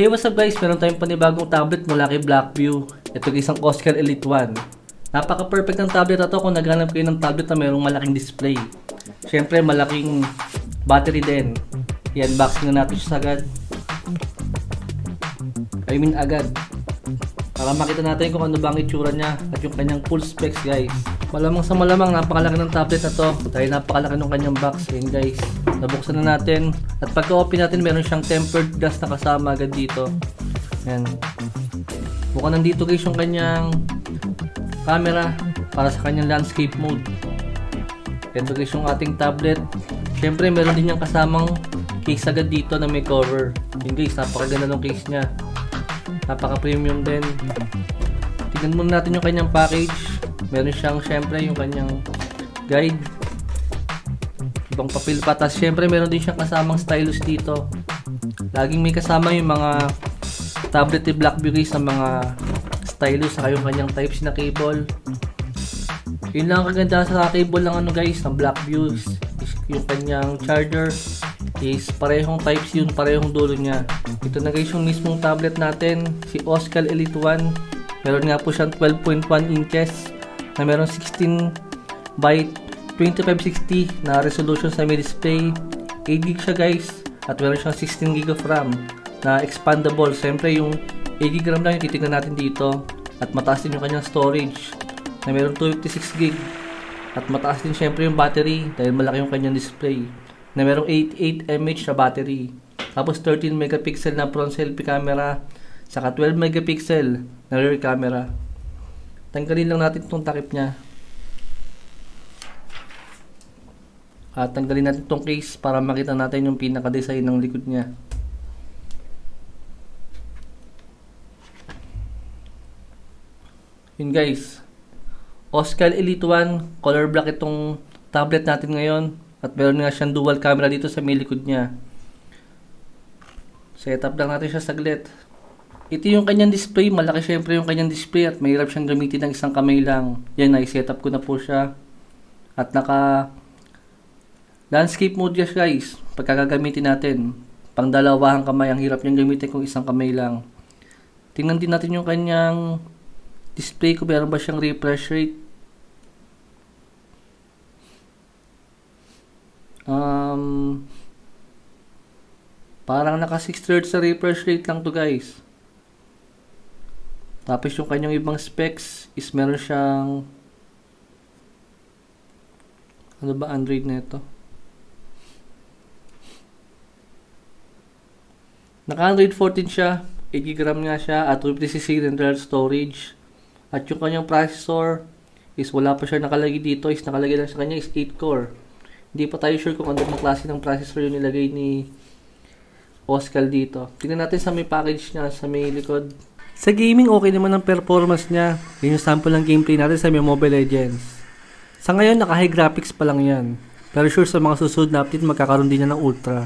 Hey, what's up guys? Meron tayong panibagong tablet mula kay Blackview. Ito guys ang Oscar Elite 1. Napaka-perfect ng tablet na to kung naghanap kayo ng tablet na mayroong malaking display. Siyempre, malaking battery din. I-unboxing na natin siya agad. I mean agad. Para makita natin kung ano ba ang itsura niya at yung kanyang full specs guys. Malamang sa malamang napakalaki ng tablet na to dahil napakalaki ng kanyang box. Ayan guys. Nabuksan na natin. At pagka-open natin meron siyang tempered glass na kasama agad dito. Ayan. Mukhang nandito guys yung kanyang camera para sa kanyang landscape mode. Ito guys yung ating tablet. Siyempre meron din yung kasamang case agad dito na may cover. Yun guys, napakaganda ng case niya. Napaka-premium din. Tignan muna natin yung kanyang package. Meron siyang syempre yung kanyang guide. Ibang papel pa. Tapos syempre meron din siyang kasamang stylus dito. Laging may kasama yung mga tablet ni Blackberry sa mga stylus saka yung kanyang types na cable. Yun lang ang kaganda sa cable ng ano guys, ng is is yung kanyang charger is parehong types yun, parehong dulo niya. Ito na guys yung mismong tablet natin, si Oscar Elite 1. Meron nga po siyang 12.1 inches na meron 16 by 2560 na resolution sa may display. 8 GB siya guys at meron siyang 16 GB of RAM na expandable. Siyempre yung 8 GB RAM lang yung titignan natin dito at mataas din yung kanyang storage na meron 256 GB at mataas din syempre yung battery dahil malaki yung kanyang display na merong 88 mAh na battery. Tapos 13 megapixel na front selfie camera saka 12 megapixel na rear camera. Tanggalin lang natin itong takip niya. At tanggalin natin itong case para makita natin yung pinaka-design ng likod niya. Yun guys. Oscar Elite 1, color black itong tablet natin ngayon. At meron nga siyang dual camera dito sa may likod niya. Setup lang natin siya saglit. Ito yung kanyang display. Malaki syempre yung kanyang display at mahirap siyang gamitin ng isang kamay lang. Yan, na-setup ko na po siya. At naka landscape mode siya guys. Pagkakagamitin natin. Pang dalawahang kamay. Ang hirap niyang gamitin kung isang kamay lang. Tingnan din natin yung kanyang display ko. Meron ba siyang refresh rate? Um, parang naka 6 thirds sa refresh rate lang to guys. Tapos yung kanyang ibang specs is meron siyang ano ba Android na ito? Naka Android 14 siya, 8 GB RAM nga siya at 256 internal storage. At yung kanyang processor is wala pa siya nakalagay dito, is nakalagay lang sa kanya is 8 core. Hindi pa tayo sure kung ano bang klase ng processor yung nilagay ni Oscar dito. Tingnan natin sa may package niya, sa may likod. Sa gaming, okay naman ang performance niya. Yun yung sample ng gameplay natin sa Mobile Legends. Sa ngayon, naka-high graphics pa lang yan. Pero sure sa mga susunod na update, magkakaroon din yan ng Ultra.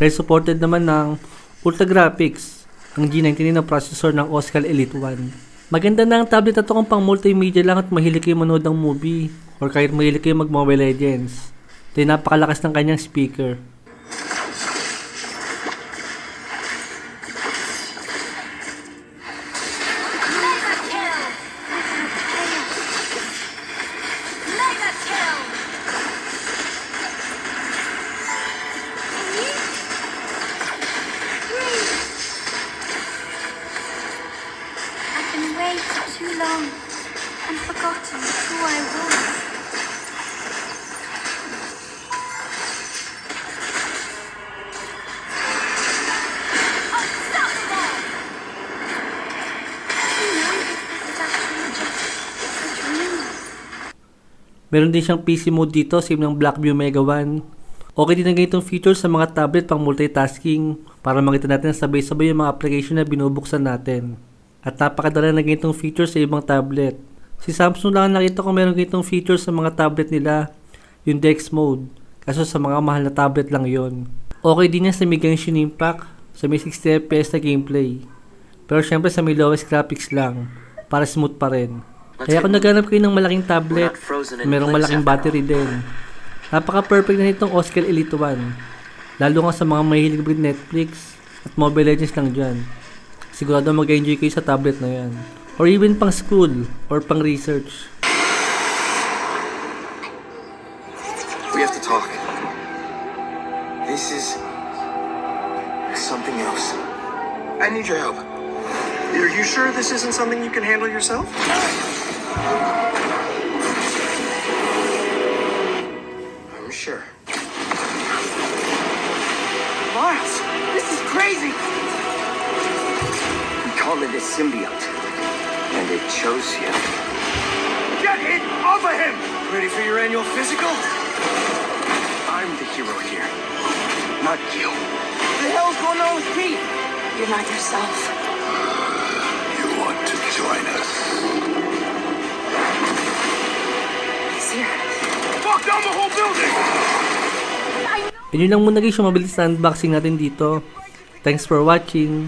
Dahil supported naman ng Ultra Graphics, ang G99 na processor ng Oscar Elite 1. Maganda na ang tablet na to kung pang multimedia lang at mahilig kayo manood ng movie or kahit mahilig kayo mag-Mobile Legends. Dahil napakalakas ng kanyang speaker. Just a dream? Meron din siyang PC mode dito, same ng Blackview Mega 1. Okay din ang ganitong feature sa mga tablet pang multitasking para makita natin na sabay-sabay yung mga application na binubuksan natin. At napakadala na ganitong feature sa ibang tablet. Si Samsung lang ang nakita ko meron ganitong feature sa mga tablet nila, yung DeX mode. Kaso sa mga mahal na tablet lang yon. Okay din yan sa may Genshin Impact, sa may 60 FPS na gameplay. Pero syempre sa may lowest graphics lang, para smooth pa rin. Kaya kung naghanap kayo ng malaking tablet, merong malaking battery din. Napaka-perfect na nitong Oscar Elite 1. Lalo nga sa mga mahilig mag Netflix at Mobile Legends lang dyan. Sigurado mag-enjoy kayo sa tablet na yan. Or even pang school or pang research. We have to talk. This is something else. I need your help. Are you sure this isn't something you can handle yourself? I'm sure. Miles, this is crazy! We call it a symbiote, and it chose you. Get it off of him! Ready for your annual physical? I'm the hero here, not you. The hell's going on with Pete? You're not yourself. You want to join us? He's here. Fuck down the whole building! Yun lang muna guys yung mabilis na unboxing natin dito. Thanks for watching.